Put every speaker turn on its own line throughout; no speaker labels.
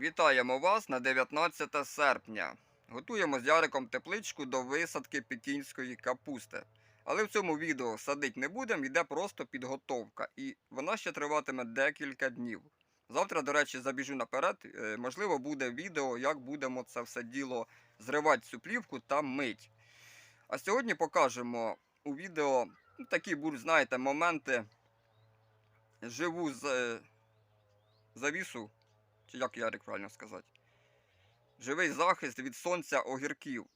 Вітаємо вас на 19 серпня. Готуємо з Яриком тепличку до висадки пекінської капусти. Але в цьому відео садить не будемо, йде просто підготовка. І вона ще триватиме декілька днів. Завтра, до речі, забіжу наперед. е, Можливо, буде відео, як будемо це все діло зривати цю плівку та мить. А сьогодні покажемо у відео ну, такі будуть, знаєте, моменти. Живу з е, завісу чи як Ярик правильно сказати. Живий захист від сонця огірків.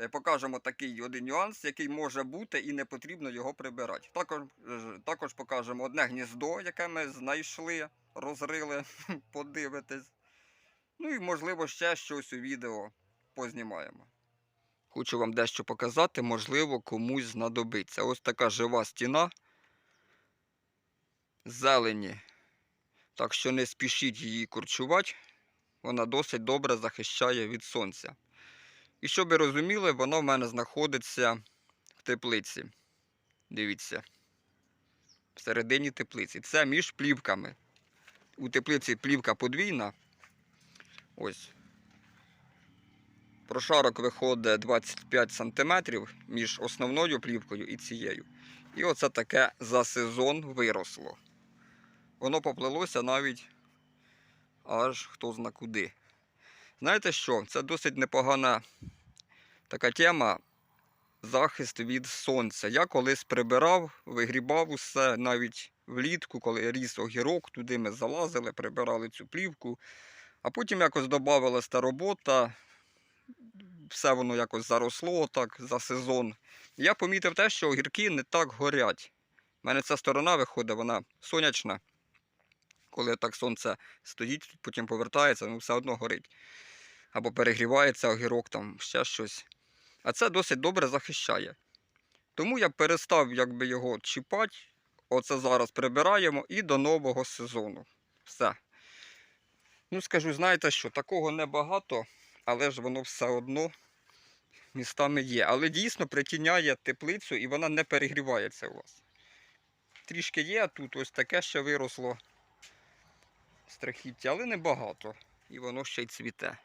Е, Покажемо такий один нюанс, який може бути і не потрібно його прибирати. Також, е, також покажемо одне гніздо, яке ми знайшли, розрили, подивитись. Ну і можливо ще щось у відео познімаємо. Хочу вам дещо показати, можливо, комусь знадобиться. Ось така жива стіна зелені. Так що не спішіть її курчувати, вона досить добре захищає від сонця. І щоб ви розуміли, вона в мене знаходиться в теплиці. Дивіться. Всередині теплиці. Це між плівками. У теплиці плівка подвійна. Ось. Прошарок виходить 25 см між основною плівкою і цією. І оце таке за сезон виросло воно поплилося навіть аж хто зна куди. Знаєте що? Це досить непогана така тема захист від сонця. Я колись прибирав, вигрібав усе навіть влітку, коли ріс огірок, туди ми залазили, прибирали цю плівку. А потім якось додавалася та робота, все воно якось заросло так за сезон. Я помітив те, що огірки не так горять. У мене ця сторона виходить, вона сонячна коли так сонце стоїть, потім повертається, ну все одно горить. Або перегрівається огірок, там ще щось. А це досить добре захищає. Тому я перестав якби, його чіпати. Оце зараз прибираємо і до нового сезону. Все. Ну, скажу, знаєте що, такого небагато, але ж воно все одно містами є. Але дійсно притіняє теплицю і вона не перегрівається у вас. Трішки є, тут ось таке ще виросло страхіття, але небагато. І воно ще й цвіте.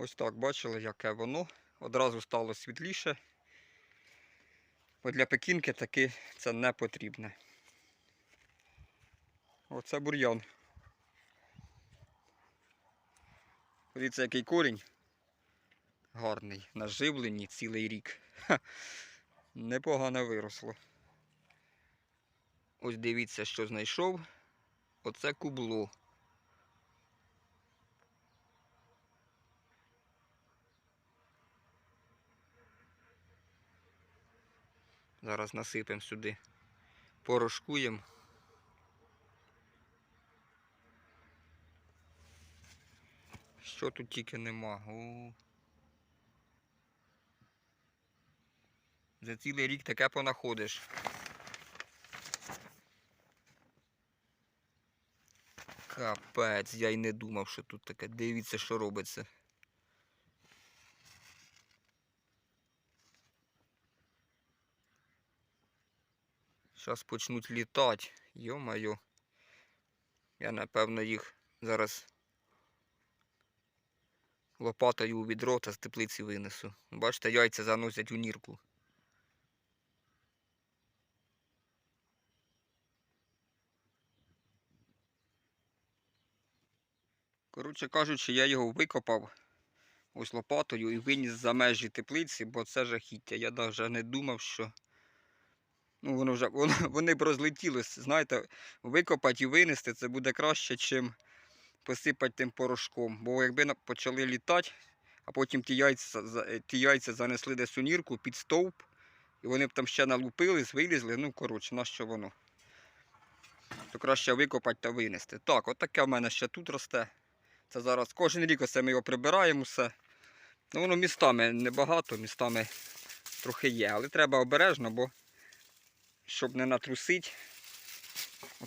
Ось так бачили, яке воно. Одразу стало світліше. Бо для пекінки таки це не потрібне. Оце бур'ян. Дивіться, який корінь. Гарний, наживлені цілий рік. Ха. Непогано виросло. Ось дивіться, що знайшов. Оце кубло. Зараз насипемо сюди. Порошкуємо. Що тут тільки нема? О. За цілий рік таке понаходиш. Капець, я й не думав, що тут таке. Дивіться, що робиться. Зараз почнуть літати. Йо-майо. Я напевно їх зараз лопатою у відро та з теплиці винесу. Бачите, яйця заносять у нірку. Коротше кажучи, я його викопав ось лопатою і виніс за межі теплиці, бо це жахіття. Я навіть не думав, що Ну, воно вже, воно, вони б розлетілись. Знаєте, викопати і винести це буде краще, чим посипати тим порошком. Бо якби почали літати, а потім ті яйця, е, ті яйця занесли десь у нірку під стовп, і вони б там ще налупились, вилізли, ну коротше, на що воно. то краще викопати та винести. Так, от таке в мене ще тут росте. Це зараз кожен рік оце ми його прибираємо все. Ну воно містами небагато, містами трохи є, але треба обережно, бо щоб не натрусити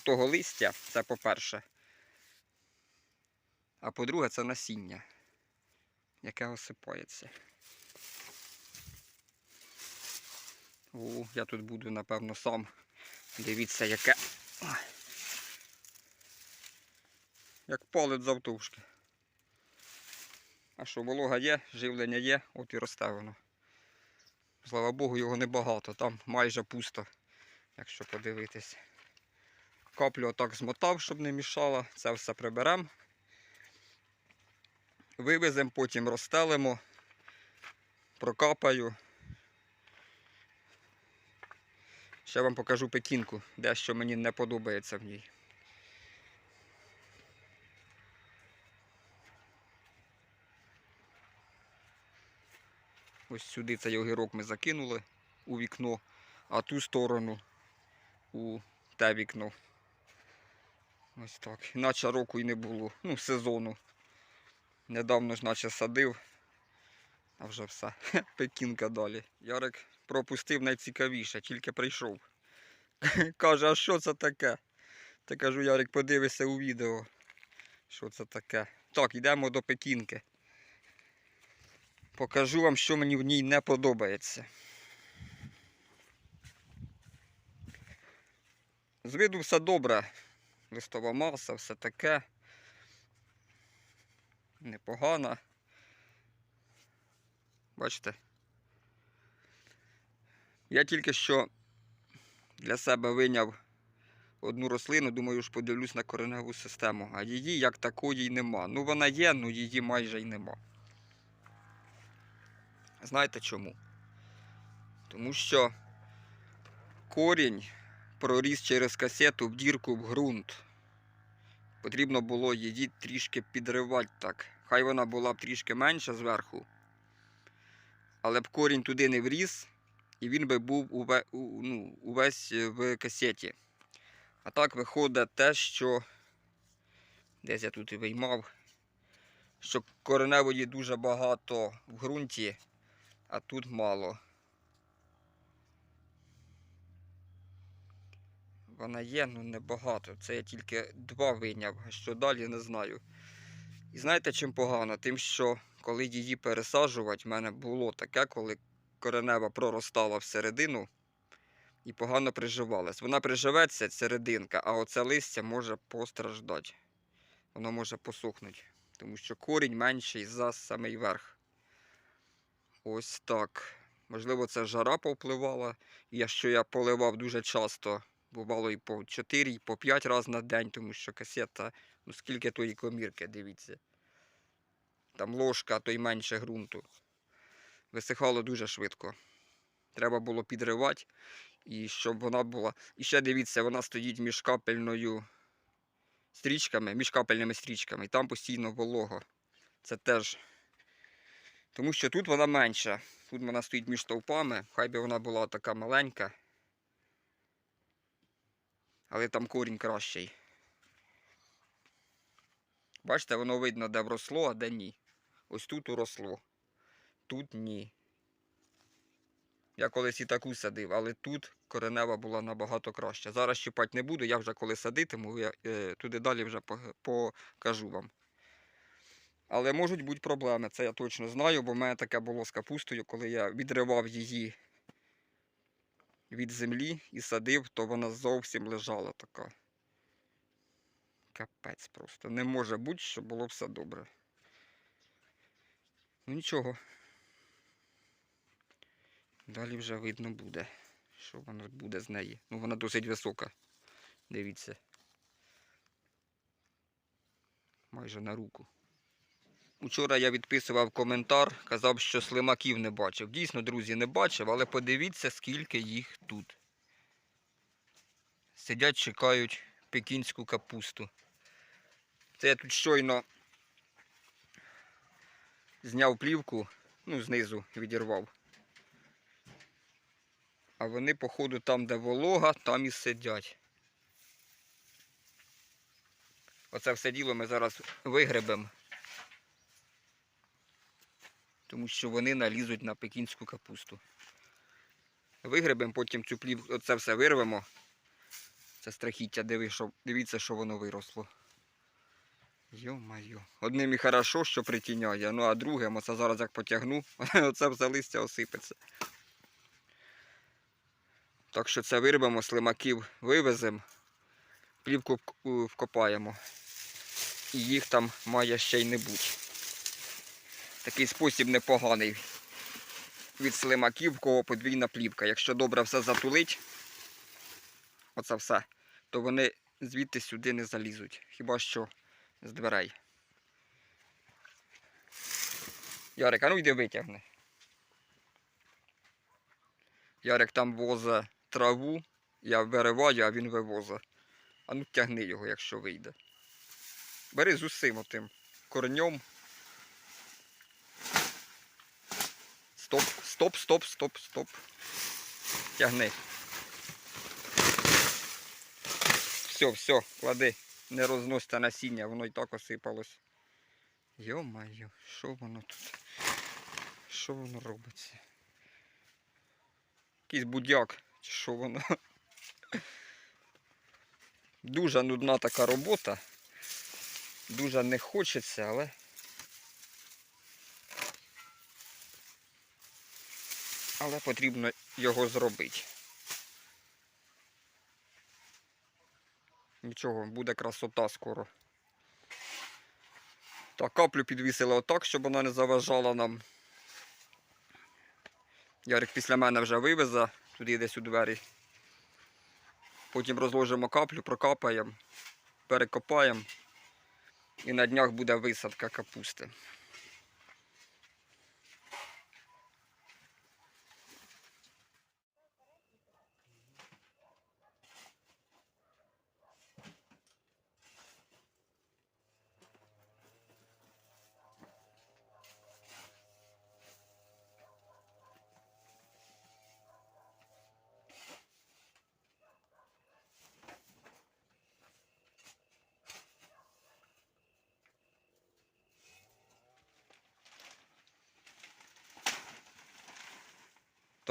того листя, це по-перше. А по-друге, це насіння, яке осипається. О, я тут буду, напевно, сам. Дивіться, яке. Як палець завтовшки. А що, волога є, живлення є, от і росте. Слава Богу, його небагато, там майже пусто, якщо подивитись. Каплю отак змотав, щоб не мішало. Це все приберемо. Вивеземо, потім розстелимо, прокапаю. Ще вам покажу пекінку, дещо мені не подобається в ній. Ось сюди цей огірок ми закинули у вікно, а ту сторону у те вікно. Ось так. Іначе року і не було. Ну, сезону. Недавно ж наче садив. А вже все. Пекінка далі. Ярик пропустив найцікавіше, тільки прийшов. Каже, а що це таке? Та кажу, Ярик, подивися у відео. Що це таке? Так, йдемо до пекінки. Покажу вам, що мені в ній не подобається. З виду все добре. Листова маса, все таке. Непогана. Бачите? Я тільки що для себе виняв одну рослину, думаю, ж подивлюсь на кореневу систему. А її як такої нема. Ну вона є, але її майже й нема. Знаєте чому? Тому що корінь проріс через касету в дірку в ґрунт. Потрібно було її трішки підривати так. Хай вона була б трішки менша зверху, але б корінь туди не вріс, і він би був уве, ну, увесь в касеті. А так виходить те, що десь я тут і виймав, що кореневої дуже багато в ґрунті, а тут мало. Вона є, ну небагато. Це я тільки два вийняв, а що далі не знаю. І знаєте, чим погано? Тим, що коли її пересаджувати, в мене було таке, коли коренева проростала всередину і погано приживалась. Вона приживеться, серединка, а оце листя може постраждати. Воно може посохнути. Тому що корінь менший за самий верх. Ось так. Можливо, це жара повпливала. Якщо я поливав дуже часто, бувало і по 4, і по 5 разів на день, тому що касета, ну скільки тої комірки, дивіться. Там ложка, то й менше ґрунту. Висихало дуже швидко. Треба було підривати, і щоб вона була. І ще дивіться, вона стоїть між капельною стрічками, між капельними стрічками, і там постійно волого. Це теж. Тому що тут вона менша. Тут вона стоїть між стовпами, хай би вона була така маленька. Але там корінь кращий. Бачите, воно видно, де вросло, а де ні. Ось тут уросло. Тут ні. Я колись і таку садив, але тут коренева була набагато краща. Зараз щипати не буду, я вже коли садитиму, я е, туди далі вже покажу вам. Але можуть бути проблеми, це я точно знаю, бо в мене таке було з капустою, коли я відривав її від землі і садив, то вона зовсім лежала така. Капець просто. Не може бути, щоб було все добре. Ну нічого. Далі вже видно буде, що воно буде з неї. Ну вона досить висока. Дивіться. Майже на руку. Учора я відписував коментар, казав, що слимаків не бачив. Дійсно, друзі, не бачив, але подивіться, скільки їх тут. Сидять, чекають пекінську капусту. Це я тут щойно зняв плівку, ну, знизу відірвав. А вони, походу, там, де волога, там і сидять. Оце все діло ми зараз вигребемо. Тому що вони налізуть на пекінську капусту. Вигребемо, потім цю плів, оце все вирвемо. Це страхіття, дивіться, що воно виросло. Йо-майо. Одним і хорошо, що притіняє, ну а другим, оце зараз як потягну, оце все листя осипеться. Так що це вирвемо, слимаків вивеземо, плівку вкопаємо. І їх там має ще й не бути. Такий спосіб непоганий. Від слимаків, в кого подвійна плівка. Якщо добре все затулить, оце все, то вони звідти сюди не залізуть. Хіба що з дверей. Ярик, а ну йди витягни. Ярик там возе траву, я вириваю, а він вивозе. А ну тягни його, якщо вийде. Бери з усім отим корнем. Стоп, стоп, стоп, стоп, стоп. Тягни. Все, все, клади. Не розносьте насіння, воно і так осипалось. Йо-майо, що воно тут? Що воно робиться? Якийсь будяк, чи що воно? Дуже нудна така робота. Дуже не хочеться, але. Але потрібно його зробити. Нічого, буде красота скоро. Так, каплю підвісили отак, щоб вона не заважала нам. Ярик після мене вже вивезе, туди десь у двері. Потім розложимо каплю, прокапаємо, перекопаємо. І на днях буде висадка капусти.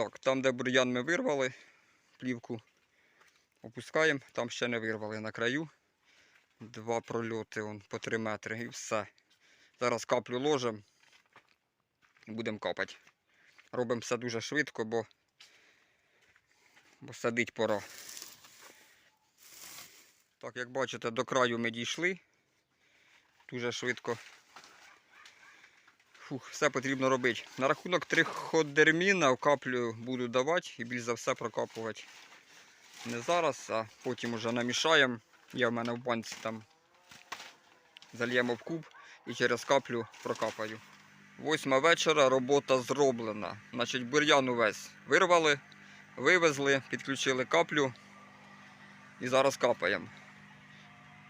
Так, там, де бур'ян ми вирвали, плівку опускаємо, там ще не вирвали на краю. Два прольоти он, по 3 метри і все. Зараз каплю ложимо і будемо капати. Робимо все дуже швидко, бо, бо садить пора. Так, як бачите, до краю ми дійшли. Дуже швидко Фух, все потрібно робити. На рахунок триходерміна каплю буду давати і більш за все прокапувати. Не зараз, а потім уже намішаємо. Є в мене в банці там зальємо в куб і через каплю прокапаю. Восьма вечора робота зроблена. Значить, бур'ян увесь вирвали, вивезли, підключили каплю і зараз капаємо.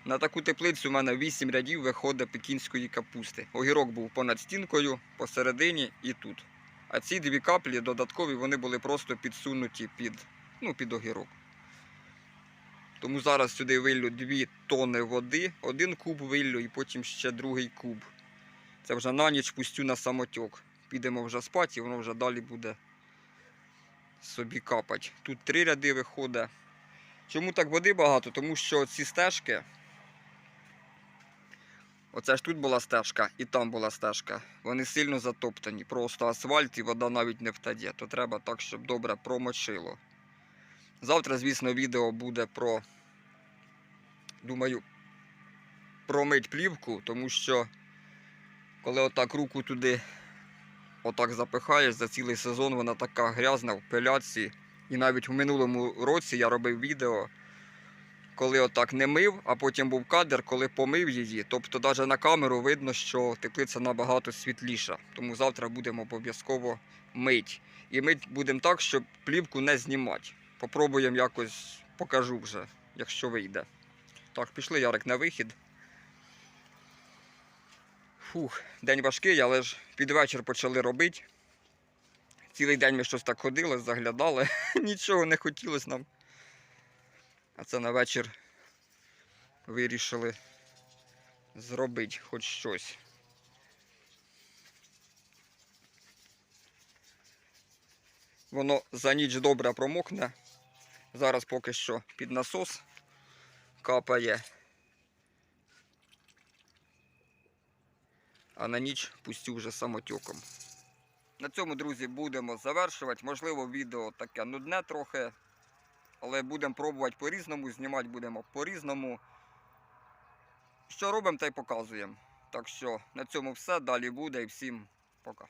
На таку теплицю у мене 8 рядів виходить пекінської капусти. Огірок був понад стінкою, посередині і тут. А ці дві каплі додаткові вони були просто підсунуті під, ну, під огірок. Тому зараз сюди виллю 2 тони води, один куб виллю і потім ще другий куб. Це вже на ніч пустю на самотьок. Підемо вже спати і воно вже далі буде собі капати. Тут три ряди виходить. Чому так води багато? Тому що ці стежки. Оце ж тут була стежка і там була стежка. Вони сильно затоптані. Просто асфальт і вода навіть не втаде. То треба так, щоб добре промочило. Завтра, звісно, відео буде про, думаю, промить плівку, тому що коли отак руку туди отак запихаєш за цілий сезон, вона така грязна в пиляці. І навіть у минулому році я робив відео, коли отак не мив, а потім був кадр, коли помив її. Тобто навіть на камеру видно, що теплиця набагато світліша. Тому завтра будемо обов'язково мить. І мить будемо так, щоб плівку не знімати. Попробуємо якось покажу вже, якщо вийде. Так, пішли Ярик на вихід. Фух, день важкий, але ж під вечір почали робити. Цілий день ми щось так ходили, заглядали, нічого не хотілося нам. А це на вечір вирішили зробити хоч щось. Воно за ніч добре промокне. Зараз поки що під насос капає. А на ніч пустю вже самотюком. На цьому, друзі, будемо завершувати. Можливо, відео таке нудне трохи. Але будемо пробувати по-різному, знімати будемо по-різному. Що робимо, те й показуємо. Так що на цьому все. Далі буде і всім пока.